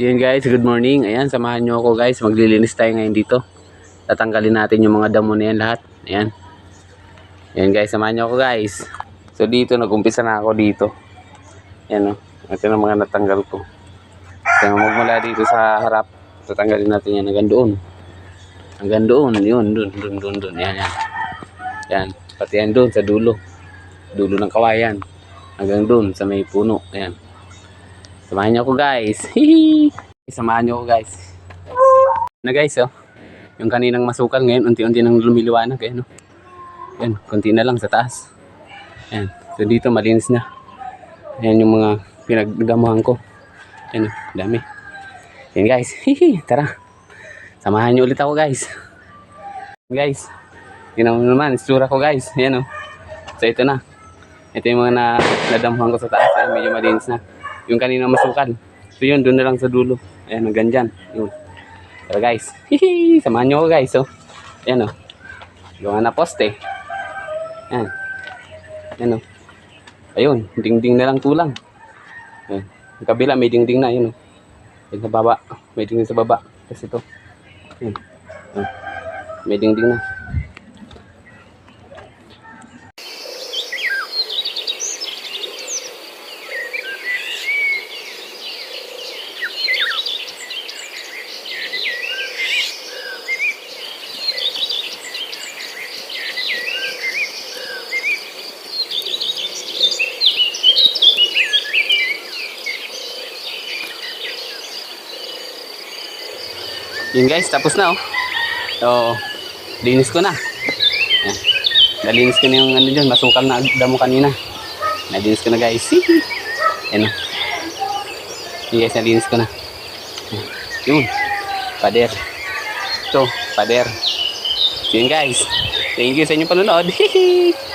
Yun guys, good morning. Ayan, samahan nyo ako guys. Maglilinis tayo ngayon dito. Tatanggalin natin yung mga damo na yan lahat. Ayan. Ayan guys, samahan nyo ako guys. So dito, nag-umpisa na ako dito. Ayan o. Ito na mga natanggal ko. So magmula dito sa harap. Tatanggalin natin yan hanggang doon. Hanggang doon. Yun, doon, doon, doon, doon. Yan, yan. Yan. Pati yan doon sa dulo. Dulo ng kawayan. Hanggang doon sa may puno. Ayan. Samahan niyo ako guys. Hihi. Samahan niyo ako guys. Na guys oh. Yung kaninang masukal ngayon unti-unti nang lumiliwanag eh no. Yan, konti na lang sa taas. Yan. So dito malinis na. Yan yung mga pinagdamahan ko. Yan oh, dami. Yan guys. Hihi. Tara. Samahan niyo ulit ako guys. Guys. Yun naman istura ko guys. Yan oh. So ito na. Ito yung mga na, nadamuhan ko sa taas. Ayan, medyo malinis na. Yung kanina masukal. So yun, doon na lang sa dulo. Ayan, hanggang dyan. Yun. Pero guys, hihi, samahan nyo ako guys. Oh. Ayan oh. Yung na poste. Ayan. Ayan oh. Ayun, dingding na lang tulang. Ayan. Yung kabila, may dingding na. Ayan oh. Ayan sa baba. May dingding sa baba. Tapos ito. Ayan. Ayan. May dingding na. Yun guys, tapos na oh. So, linis ko na. Yan. Nalinis ko na yung ano dyan, masukal na damo kanina. Nalinis ko na guys. Yan oh. Yun guys, nalinis ko na. Yun. Pader. Ito, pader. So, yun guys. Thank you sa inyong panonood. Hihi.